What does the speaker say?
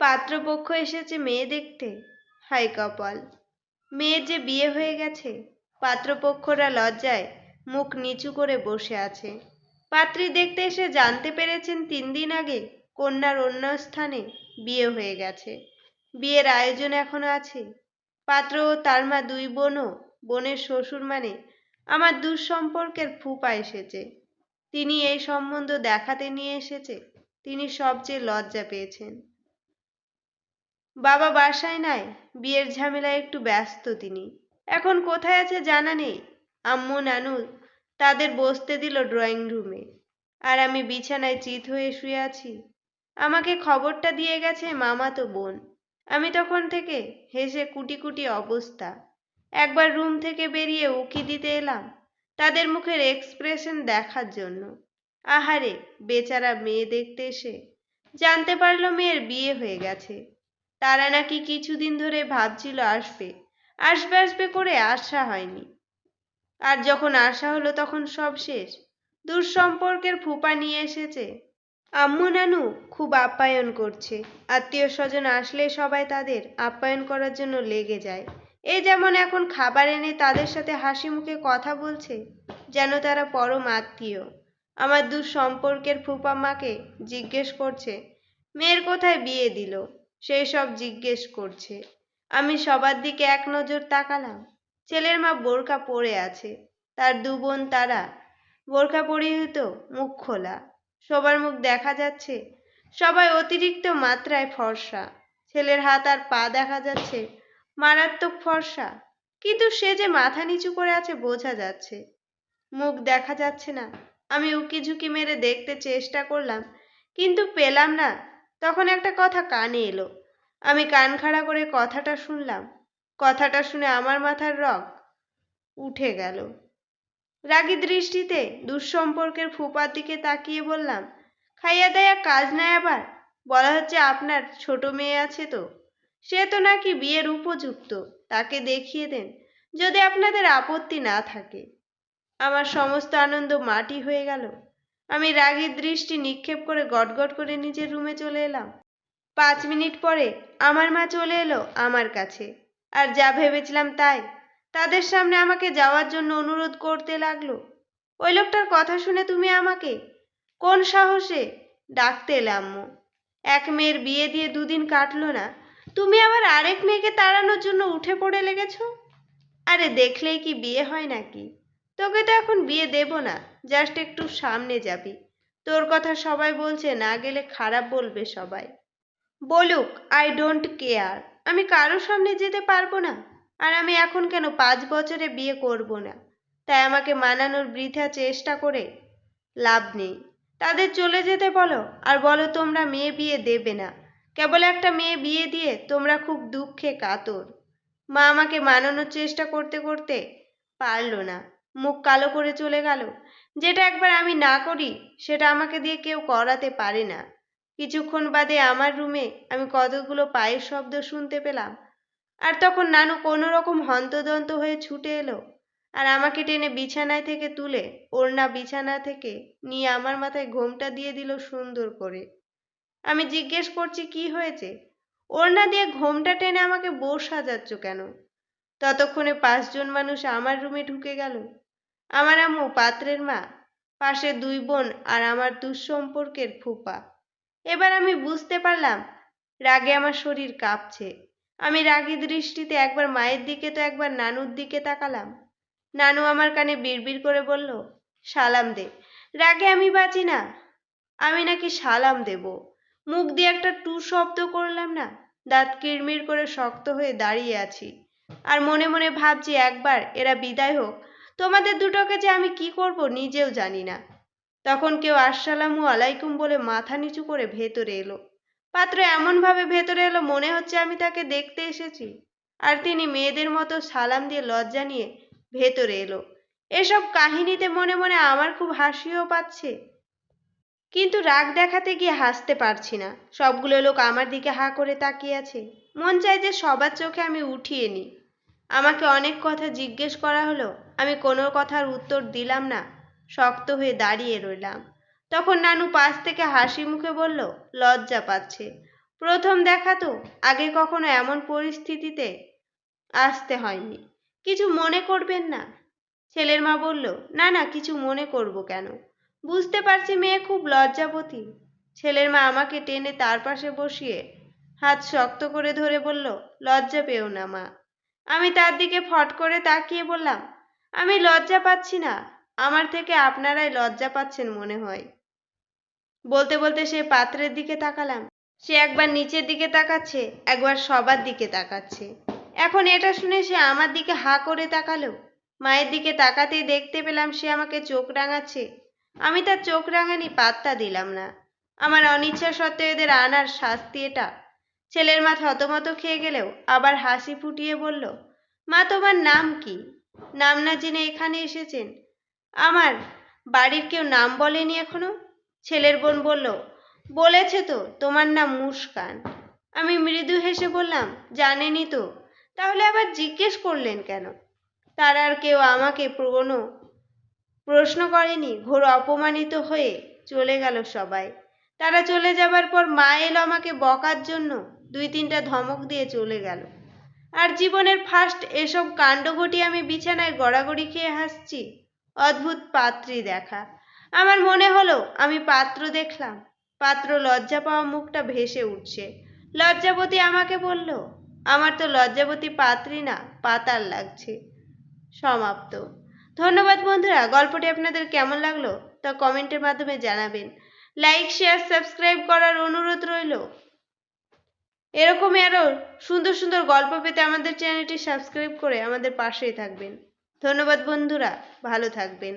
পাত্রপক্ষ এসেছে মেয়ে দেখতে। হাই কপাল। মেয়ের যে বিয়ে হয়ে গেছে, পাত্রপক্ষরা লজ্জায় মুখ নিচু করে বসে আছে। পাত্রী দেখতে এসে জানতে পেরেছেন তিন দিন আগে কন্যার অন্য স্থানে বিয়ে হয়ে গেছে। বিয়ের আয়োজন এখনও আছে। পাত্র ও তার মা দুই বোনও বোনের শ্বশুর মানে আমার দুঃসম্পর্কের ফুপা এসেছে। তিনি এই সম্বন্ধ দেখাতে নিয়ে এসেছে। তিনি সবচেয়ে লজ্জা পেয়েছেন। বাবা বাসায় নাই, বিয়ের ঝামেলায় একটু ব্যস্ত তিনি। এখন কোথায় আছে জানা নেই। আম্মু, নানু তাদের বসতে দিল ড্রয়িং রুমে। আর আমি বিছানায় চিত হয়ে শুয়ে আছি। আমাকে খবরটা দিয়ে গেছে মামাতো বোন। আমি তখন থেকে হেসে কুটি কুটি অবস্থা। একবার রুম থেকে বেরিয়ে উকি দিতে এলাম তাদের মুখের এক্সপ্রেশন দেখার জন্য। আহারে, বেচারা মেয়ে দেখতে এসে জানতে পারল মেয়ের বিয়ে হয়ে গেছে। তারা নাকি কিছুদিন ধরে ভাবছিল আসবে। আসবে আসবে করে আশা হয়নি। আর যখন আশা হলো তখন সব শেষ। দূর সম্পর্কের ফুপা নিয়ে এসেছে। আম্মু নানু খুব আপ্যায়ন করছে। আত্মীয় স্বজন আসলে সবাই তাদের আপ্যায়ন করার জন্য লেগে যায়। এ যেমন এখন খাবার এনে তাদের সাথে হাসি মুখে কথা বলছে, যেন তারা পরম আত্মীয়। আমার দূর সম্পর্কের ফুপা মাকে জিজ্ঞেস করছে, মেয়ের কোথায় বিয়ে দিল? সেই সব জিজ্ঞেস করছে। আমি সবার দিকে এক নজর তাকালাম। ছেলের মা বোরকা পরে আছে। তার দু বোন তারা। বোরকা পরিহিত, মুখ খোলা। সবার মুখ দেখা যাচ্ছে। সবাই অতিরিক্ত মাত্রায় ফর্সা। ছেলের হাত আর পা দেখা যাচ্ছে। মারাত্মক ফর্সা। কিন্তু সে যে মাথা নিচু করে আছে বোঝা যাচ্ছে। মুখ দেখা যাচ্ছে না। আমি উকি ঝুঁকি মেরে দেখতে চেষ্টা করলাম, কিন্তু পেলাম না। তখন একটা কথা কানে এলো। আমি কান খাড়া করে কথাটা শুনলাম। কথাটা শুনে আমার মাথার রগ উঠে গেল। রাগি দৃষ্টিতে দুঃসম্পর্কের ফুপার দিকে তাকিয়ে বললাম, খাইয়া দাইয়া কাজ নাই আবার? বলা হচ্ছে আপনার ছোট মেয়ে আছে তো। সে তো নাকি বিয়ের উপযুক্ত। তাকে দেখিয়ে দেন, যদি আপনাদের আপত্তি না থাকে। আমার সমস্ত আনন্দ মাটি হয়ে গেল। আমি রাগীর দৃষ্টি নিক্ষেপ করে গটগট করে নিজের রুমে চলে এলাম। পাঁচ মিনিট পরে আমার মা চলে এলো আমার কাছে। আর যা ভেবেছিলাম তাই। তাদের সামনে আমাকে যাওয়ার জন্য অনুরোধ করতে লাগল। ওই লোকটার কথা শুনে তুমি আমাকে কোন সাহসে ডাকতে এলে আম্মু? এক মেয়ের বিয়ে দিয়ে দুদিন কাটলো না। তুমি আবার আরেক মেয়েকে তাড়ানোর জন্য উঠে পড়ে লেগেছো? আরে দেখলেই কি বিয়ে হয় নাকি? তোকে তো এখন বিয়ে দেব না। জাস্ট একটু সামনে যাবি। তোর কথা সবাই বলছে, না গেলে খারাপ বলবে সবাই। বলুক আই ডোন্ট কেয়ার আমি কারোর সামনে যেতে পারব না। আর আমি এখন কেন পাঁচ বছরে বিয়ে করব না? তাই আমাকে মানানোর বৃথা চেষ্টা করে লাভ নেই। তাদের চলে যেতে বলো, আর বলো তোমরা মেয়ে বিয়ে দেবে না। কেবল একটা মেয়ে বিয়ে দিয়ে তোমরা খুব দুঃখে কাতর। মা আমাকে মানানোর চেষ্টা করতে করতে পারল না। মুখ কালো করে চলে গেল। যেটা একবার আমি না করি, সেটা আমাকে দিয়ে কেউ করাতে পারে না। কিছুক্ষণ বাদে আমার রুমে আমি কতগুলো পায়ের শব্দ শুনতে পেলাম। আর তখন নানু কোনো রকম হন্তদন্ত হয়ে ছুটে এলো আর আমাকে টেনে বিছানায় থেকে তুলে ওড়না বিছানা থেকে নিয়ে আমার মাথায় ঘোমটা দিয়ে দিল সুন্দর করে। আমি জিজ্ঞেস করছি, কি হয়েছে? ওড়না দিয়ে ঘোমটা টেনে আমাকে বউ সাজাচ্ছ কেন? ততক্ষণে পাঁচজন মানুষ আমার রুমে ঢুকে গেল। আমার আম্মু পাত্রের মা, পাশে দুই বোন আর আমার দুঃসম্পর্কের ফুপা। এবার আমি বুঝতে পারলাম, রাগে আমার শরীর কাঁপছে। আমি রাগী দৃষ্টিতে একবার মায়ের দিকে তো একবার নানুর দিকে তাকালাম। নানু আমার কানে বিড়বিড় করে বলল, সালাম দে। রাগে আমি বাঁচি না। আমি নাকি সালাম দেব। মুখ দিয়ে একটা টু শব্দ করলাম না, দাঁত কিরমির করে শক্ত হয়ে দাঁড়িয়ে আছি। আর মনে মনে ভাবছি একবার এরা বিদায় হোক তোমাদের দুটোকে যে আমি কি করব নিজেও জানি না। তখন কেউ আসসালামু আলাইকুম বলে মাথা নিচু করে ভেতরে এলো। পাত্র এমনভাবে ভেতরে এলো মনে হচ্ছে আমি তাকে দেখতে এসেছি। আর তিনি মেয়েদের মতো সালাম দিয়ে লজ্জা নিয়ে ভেতরে এলো। এসব কাহিনীতে মনে মনে আমার খুব হাসিও পাচ্ছে। কিন্তু রাগ দেখাতে গিয়ে হাসতে পারছি না। সবগুলো লোক আমার দিকে হা করে তাকিয়ে আছে। মন চায় যে সবার চোখে আমি উঠিয়ে নিই। আমাকে অনেক কথা জিজ্ঞেস করা হলো। আমি কোনো কথার উত্তর দিলাম না, শক্ত হয়ে দাঁড়িয়ে রইলাম। তখন নানু পাশ থেকে হাসি মুখে বলল, লজ্জা পাচ্ছে। প্রথম দেখা তো, আগে কখনো এমন পরিস্থিতিতে আসতে হয়নি। কিছু মনে করবেন না। ছেলের মা বলল, না না, কিছু মনে করব কেন? বুঝতে পারছি মেয়ে খুব লজ্জাবতী। ছেলের মা আমাকে টেনে তার পাশে বসিয়ে হাত শক্ত করে ধরে বলল, লজ্জা পেও না মা। আমি তার দিকে ফট করে তাকিয়ে বললাম আমি লজ্জা পাচ্ছি না। আমার থেকে আপনারাই লজ্জা পাচ্ছেন মনে হয়। বলতে বলতে সে পাত্রের দিকে তাকালাম। সে একবার নিচের দিকে তাকাচ্ছে, একবার সবার দিকে তাকাচ্ছে। এখন এটা শুনে সে আমার দিকে হা করে তাকালো। মায়ের দিকে তাকাতেই দেখতে পেলাম সে আমাকে চোখ রাঙাচ্ছে। আমি তার চোখ রাঙানি পাত্তা দিলাম না। আমার অনিচ্ছা সত্ত্বেও এদের আনার শাস্তি এটা। ছেলের মা থতমত খেয়ে গেলেও আবার হাসি ফুটিয়ে বলল, মা, তোমার নাম কি? নাম না জেনে এখানে এসেছেন। আমার বাড়ির কেউ নাম বলেনি এখনও? ছেলের বোন বলল, বলেছে তো, তোমার নাম মুস্কান। আমি মৃদু হেসে বললাম জানেনই তো। তাহলে আবার জিজ্ঞেস করলেন কেন? তার আর কেউ আমাকে কোনো প্রশ্ন করেনি। ঘোর অপমানিত হয়ে চলে গেল সবাই। তারা চলে যাবার পর মা এলো আমাকে বকার জন্য। দুই তিনটা ধমক দিয়ে চলে গেল। আর জীবনের ফার্স্ট এসব কাণ্ড ঘটিয়ে আমি বিছানায় গড়াগড়ি খেয়ে হাসছি। অদ্ভুত পাত্রী দেখা। আমার মনে হলো, আমি পাত্র দেখলাম। পাত্র লজ্জা পাওয়া মুখটা ভেসে উঠছে। লজ্জাবতী আমাকে বলল, আমার তো লজ্জাবতী পাত্রী না পাতার লাগছে। সমাপ্ত। ধন্যবাদ বন্ধুরা, গল্পটি আপনাদের কেমন লাগল তা কমেন্টের মাধ্যমে জানাবেন। লাইক, শেয়ার, সাবস্ক্রাইব করার অনুরোধ রইল। এরকমই আরও সুন্দর সুন্দর গল্প পেতে আমাদের চ্যানেলটি সাবস্ক্রাইব করে আমাদের পাশেই থাকবেন। ধন্যবাদ বন্ধুরা, ভালো থাকবেন।